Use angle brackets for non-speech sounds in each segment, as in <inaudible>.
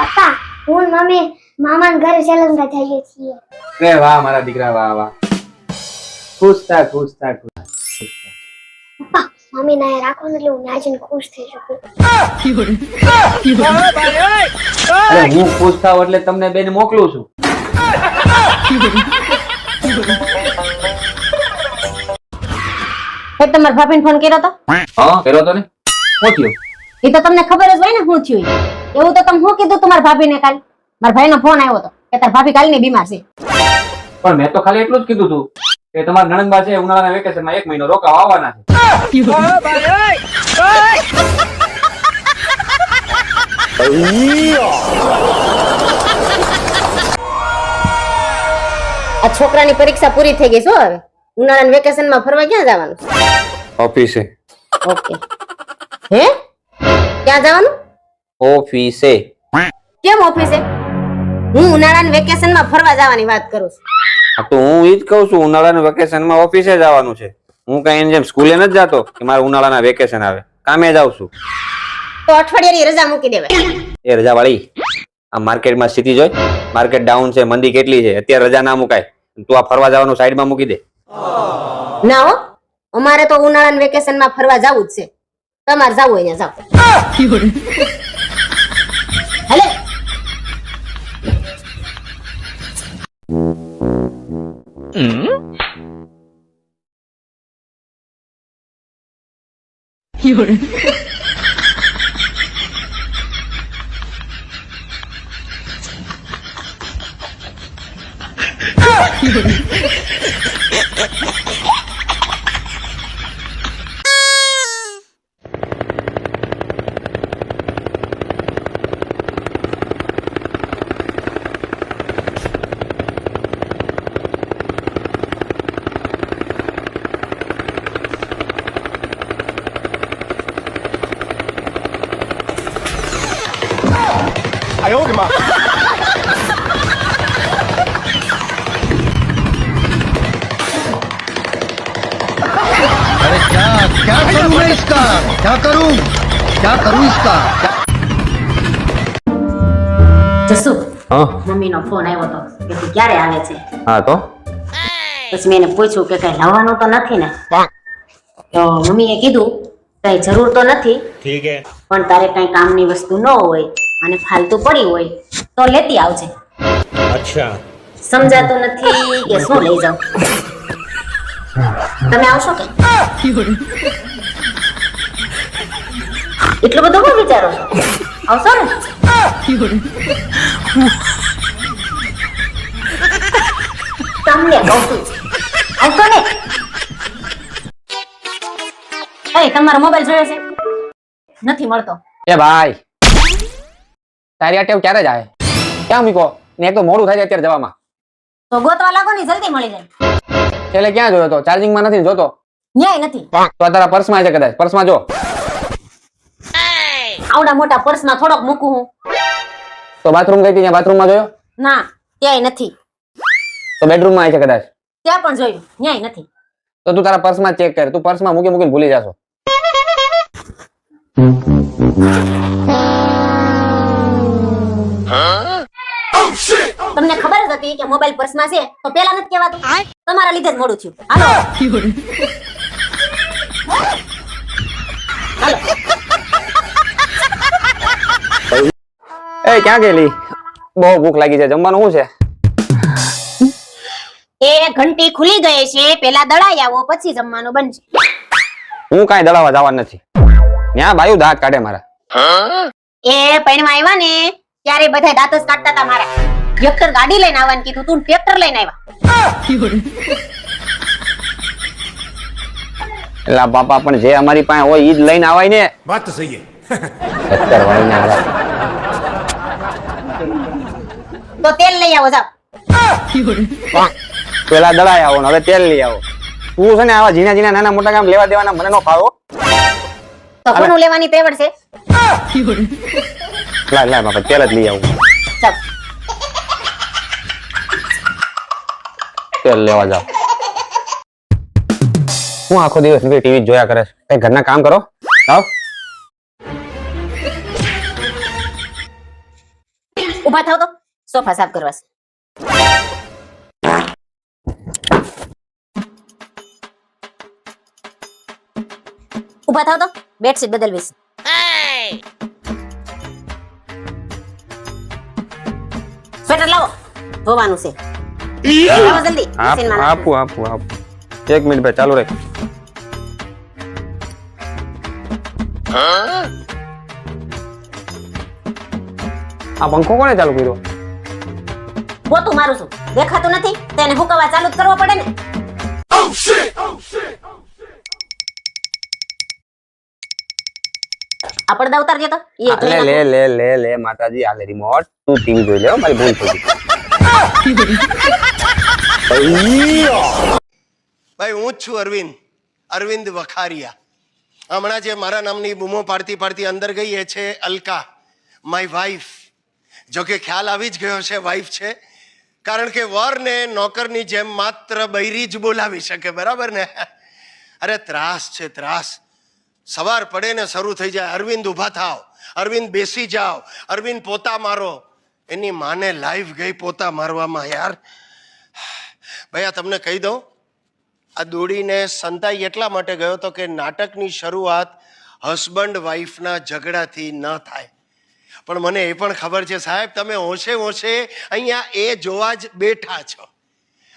પપ્પા હું ને મમ્મી મામા ઘરે શ્રીલંકા જઈએ છીએ. રે વાહ મારા દીકરા વાહ વાહ. ખુશ થા ખુશ થા ખુશ. પપ્પા મમ્મી ના રાખો ને એટલે હું નાજીન ખુશ થઈ શકું. અરે હું ખુશ થાવ એટલે તમને બેન મોકલું છું. એ તમારા ભાભીને ફોન કર્યો તો? હા કર્યો તો ને? થયું? એ તો તમને ખબર જ હોય ને શું થયું એવું તો તમે શું કીધું તમારા ભાભીને કાલ? મારા ભાઈનો ફોન આવ્યો હતો કે તાર ભાભી કાલની બીમાર છે. પણ મેં તો ખાલી એટલું જ કીધું હતું કે તમારા નણંદબા છે ઉનાળાના વેકેશનમાં એક મહિનો રોકાવા આવવાના છે. આ છોકરાની પરીક્ષા પૂરી થઈ ગઈ શું હવે. ઉનાળાના વેકેશનમાં ફરવા ક્યાં જવાનું? ઓફિસે ઓકે. હે? ક્યાં જવાનું? ઓફિસે. કેમ ઓફિસે? હું ઉનાળાના વેકેશનમાં ફરવા જવાની વાત કરું છું. તો હું ઈ જ કહું છું ઉનાળાના વેકેશનમાં ઓફિસે જવાનું છે. હું કઈ એની જેમ સ્કૂલે નથી જતો કે મારે ઉનાળાના વેકેશન આવે. કામે જાઉં છું. તો અઠવાડિયાની રજા મૂકી દેવાય. એ રજા વાળી આ માર્કેટમાં સ્થિતિ જોઈ માર્કેટ ડાઉન છે મંદી કેટલી છે અત્યારે રજા ના મુકાય. તું આ ફરવા જવાનું સાઈડમાં મૂકી દે. ના હો અમારે તો ઉનાળાના વેકેશનમાં ફરવા જવું જ છે. તમારે જવું હોય ત્યાં જાઓ હાલે अरे क्या क्या करूं मैं इसका क्या करूं क्या करूं इसका જસુ હા મમ્મીનો ફોન આવ્યો તો કે તું ક્યારે આવે છે હા તો પછી મેં એને પૂછ્યું કે કઈ લાવવાનું તો નથી ને તો મમ્મીએ કીધું કઈ જરૂર તો નથી ठीक है પણ તારે કઈ કામની વસ્તુ ન હોય અને ફાલતુ પડી હોય તો લેતી આવજે अच्छा સમજાતું નથી કે શું લઈ જાઉં તમે આવશો કે? એટલું બધું શું વિચારો છો. આવશો ને? તમને કહું છું. આવશો ને? એ તમારો મોબાઈલ જોયો છે? નથી મળતો. એ ભાઈ તારી આટેવ ક્યારે ક્યારે જાય? ક્યાં મૂકો ને એક તો મોડું થાય છે અત્યારે જવામાં. તો ગોતવા લાગો ને જલ્દી મળી જાય. એટલે ક્યાં જોયો તો? ચાર્જિંગમાં નથી ને જોતો? ન્યાય નથી. તો તારા પર્સમાં છે કદાચ. પર્સમાં જો. આવડા મોટા પર્સમાં થોડોક મૂકું હું. તો બાથરૂમ ગઈ હતી? ત્યાં બાથરૂમમાં જોયો? ના ત્યાંય નથી. તો બેડરૂમમાં છે કદાચ? ત્યાં પણ જોયું. ન્યાય નથી. તો તું તારા પર્સમાં ચેક કર. તું પર્સમાં મૂકી મૂકીને ભૂલી જાશો. તમને ખબર જ હતી કે મોબાઈલ પર્સમાં છે તો પેલા નથી કહેવાતું. તમારા લીધે જ મોડું થયું. હાલો. એ ક્યાં ગયેલી? બહુ ભૂખ લાગી છે. જમવાનું શું છે? એ ઘંટી ખુલી ગઈ છે. પેલા દળાઈ આવો પછી જમવાનું બનશે. હું કાઈ દળાવા જવાનું નથી. ન્યા ભાઈ દાંત કાઢે મારા. એ પૈણમાં આવ્યા ને ત્યારે બધા દાંત જ કાઢતા હતા મારા. ટ્રેક્ટર ગાડી લઈને આવવાનું કીધું તું ટ્રેક્ટર લઈને આવ્યા. એલા બાપા પણ જે અમારી પાસે હોય ઈ જ લઈને આવાય ને. વાત સહી ટ્રેક્ટર વાળીને આવા. તો તેલ લઈ આવો સાહેબ પેલા દળાય આવો હવે તેલ લઈ આવો. તું છે ને આવા જીના જીના નાના મોટા કામ લેવા દેવાના મને નો ફાવો તો કોનું લેવાની પેવડ છે? લા લા બાપા તેલ જ લઈ આવું. ચાલ તેલ લેવા જાવ હું આખો દિવસ નીકળી ટીવી જોયા કરે છે. કઈ ઘરના કામ કરો? આવ ઊભા થાવ તો. સોફા સાફ કરવા છે. ઊભા થાવ તો. બેડશીટ બદલવી છે સ્વેટર લાવો. ધોવાનું છે. લાવો જલ્દી આપ-. આપું આપું. એક મિનિટ ભાઈ ચાલુ રાખ. આ પંખો કોને ચાલુ કર્યો? ગોતું મારું છું દેખાતું નથી? તેને હુકવા ચાલુ જ કરવો પડે ને? આ પડદા ઉતારજો તો. લે લે લે લે લે માતાજી આ લે રિમોટ તું ટીવી જોઈ લે મારી ભૂલ થઈ ગઈ. <laughs> ભાઈ, હું જ છું અરવિંદ. અરવિંદ વખારિયા. હમણાં જે મારા નામની બૂમો પાડતી પાડતી અંદર ગઈ, એ છે અલકા માય વાઈફ જો કે ખ્યાલ આવી જ ગયો છે વાઈફ છે. કારણ કે વરને નોકરની જેમ માત્ર બૈરી જ બોલાવી શકે, બરાબર ને? અરે, ત્રાસ છે, ત્રાસ. સવાર પડે ને શરૂ થઈ જાય. અરવિંદ ઊભા થાવ. અરવિંદ બેસી જાઓ અરવિંદ પોતા મારો. એની માને લાઈવ ગઈ પોતા મારવામાં, યાર. ભાઈ આ તમને કહી દઉં. આ દોડીને સંતાઈ એટલા માટે ગયો હતો કે નાટકની શરૂઆત હસબન્ડ વાઈફના ઝઘડાથી ન થાય. પણ મને એ પણ ખબર છે સાહેબ તમે હોશે હોશે અહીંયા એ જોવા જ બેઠા છો.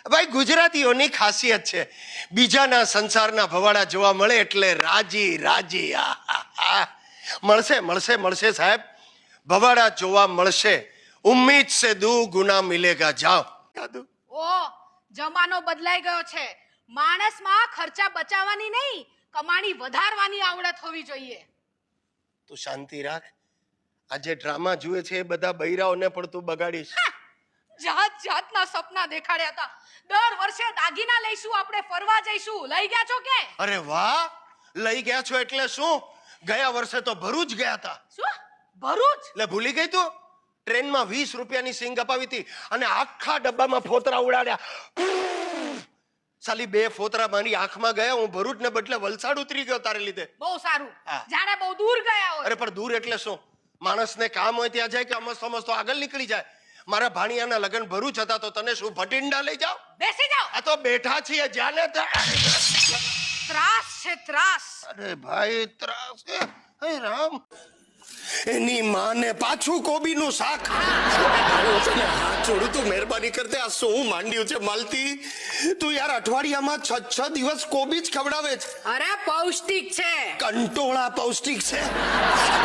ભાઈ ગુજરાતીઓની ખાસિયત છે. બીજાના સંસારના ભવાડા જોવા મળે એટલે રાજી રાજી આ, આ, આ. મળશે મળશે મળશે સાહેબ. ભવાડા જોવા મળશે. ઉમ્મીદ સે દુ ગુના મિલેગા જાઓ. ઓ જમાનો બદલાઈ ગયો છે. માણસમાં ખર્ચા બચાવવાની નહીં કમાણી વધારવાની આવડત હોવી જોઈએ. તું શાંતિ રાખ. આ જે ડ્રામા જુએ છે એ બધા બૈરાઓને પણ તું બગાડીશ જાત જાતના સપના દેખાડ્યા હતા. દર વર્ષે દાગીના લઈશું આપણે ફરવા જઈશું. લઈ ગયા છો કે? અરે વાહ! લઈ ગયા છો એટલે શું? ગયા વર્ષે તો ભરૂચ ગયા હતા. શું? ભરૂચ? એટલે ભૂલી ગઈ તું? ટ્રેનમાં વીસ રૂપિયાની સિંગ અપાવી હતી અને આખા ડબ્બામાં ફોતરા ઉડાડ્યા. સાલી બે ફોતરા મારી આંખમાં ગયા હું ભરૂચ ને બદલે વલસાડ ઉતરી ગયો તારે લીધે. બહુ સારું. જાણે બહુ દૂર ગયા હોય. અરે પણ દૂર એટલે શું? માણસને કામ હોય ત્યાં જાય કે અમસ્તો અમસ્તો આગળ નીકળી જાય? મારા ભાણિયાના લગ્ન ભરૂચ હતા તો તને શું ભટિંડા લઈ જાઓ? બેસી જાઓ. આ તો બેઠા છીએ જાને ત્રાસ છે ત્રાસ. અરે ભાઈ ત્રાસ હે રામ. એની માને પાછું કોબીનું શાક. આવ્યો છે ને હાથ જોડું તું મહેરબાની કરતે આ શું માંડ્યું છે માલતી? તું યાર અઠવાડિયામાં છ છ દિવસ કોબી જ ખવડાવે છે. અરે પૌષ્ટિક છે. કંટોળા પૌષ્ટિક છે.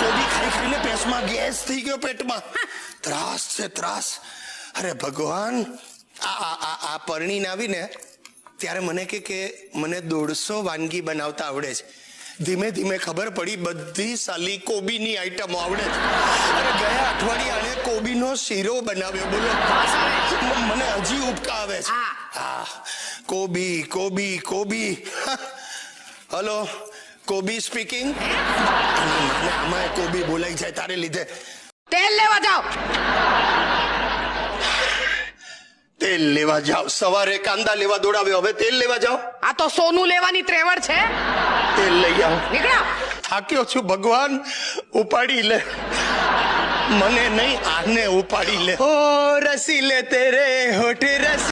કોબી ખાઈ ખાઈને પેટમાં ગેસ થઈ ગયો પેટમાં. ત્રાસ છે ત્રાસ. અરે ભગવાન આ આ આ પરણીને આવીને ત્યારે મને કે કે મને દોઢસો વાનગી બનાવતા આવડે છે. ધીમે ધીમે ખબર પડી બધી સાલી કોબીની આઈટમો આવડે છે. અરે ગયા અઠવાડિયે કોબીનો શીરો બનાવ્યો બોલો. મને હજી ઉપકા આવે છે. હા. કોબી કોબી કોબી. હલો કોબી સ્પીકિંગ આમાં કોબી બોલાઈ જાય તારે લીધે. તેલ લેવા જાઓ. તેલ લેવા જાઓ. સવારે કાંદા લેવા દોડાવ્યો હવે તેલ લેવા જાઓ. આ તો સોનું લેવાની ત્રેવડ છે. તેલ લઈ આવો. નીકળો. થાક્યો છું ભગવાન. ઉપાડી લે. મને નહીં આને ઉપાડી લે. ઓ રસી લે તેરે હોઠ રસ.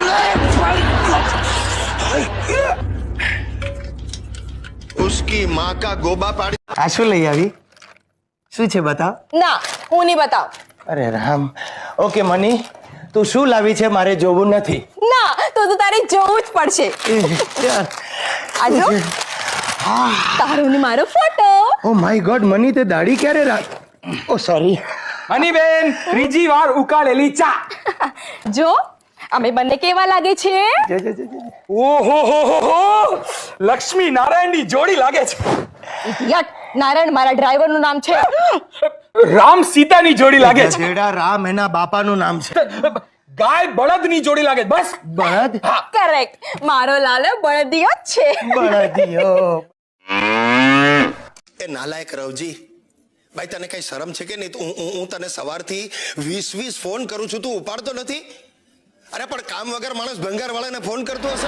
ઉસકી માં કા ગોબા પાડી. આ શું લઈ આવી? શું છે બતાવ? ના હું નહીં બતાવ. અરે રામ. Okay money. તું શું લાવી છે મારે જોવું નથી? ના તો તો તારે જોવું જ પડશે. <laughs> આજો. આ તારો ને મારો photo. Oh my god money તે દાઢી ક્યારે રાખ ઓ સોરી હનીબેન ત્રીજી વાર ઉકાળેલી ચા. જો અમે બંને કેવા લાગે છે? ઓહો હો હો હો. લક્ષ્મી નારાયણની જોડી લાગે છે. નારાયણ મારા ડ્રાઈવરનું નામ છે. <laughs> રામ સીતાની જોડી લાગે છે. જેડા રામ એના બાપાનું નામ છે. ગાય બળદની જોડી લાગે બસ. બળદ? કરેક્ટ મારો લાલો બળદિયો છે. બળદિયો. એ નાલાયક રવજી ભાઈ તને કઈ શરમ છે કે નહીં? તું- હું હું તને સવારથી વીસ વીસ ફોન કરું છું તું ઉપાડતો નથી? અરે પણ કામ વગર માણસ ભંગાર વાળાને ફોન કરતો હશે?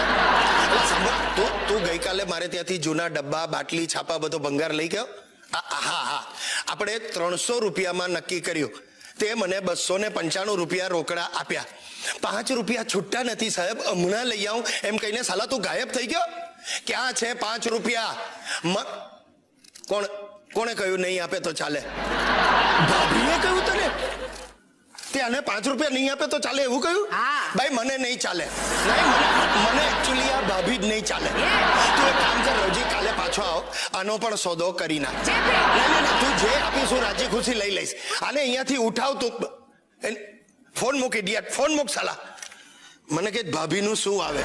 તું તું ગઈકાલે મારે ત્યાંથી જૂના ડબ્બા બાટલી છાપા બધો ભંગાર લઈ ગયો? હા હા. આપણે ત્રણસો રૂપિયામાં નક્કી કર્યું. તે મને બસો ને પંચાણું રૂપિયા રોકડા આપ્યા. પાંચ રૂપિયા છૂટતા નથી, સાહેબ. હમણાં લઈ આવું. એમ કહીને, સાલા, તું ગાયબ થઈ ગયો? ક્યાં છે પાંચ રૂપિયા? કોણ, કોણે કહ્યું, નહીં આપે તો ચાલે. ભાભીએ કહ્યું તને? તે આને પાંચ રૂપિયા નહીં આપે તો ચાલે એવું કહ્યું? ભાઈ મને નહીં ચાલે. મને એકચ્યુઅલી આ ભાભી જ નહીં ચાલે. તું એક કામ કર રોજી કાલે પાછો આવ. આનો પણ સોદો કરી નાખ. તે. જે આપીશ રાજી ખુશી લઈ લઈશ. આને અહીંયાથી ઉઠાવ તું. ફોન મૂકી ડિયા ફોન મૂક સાલા. મને કે ભાભીનું શું આવે?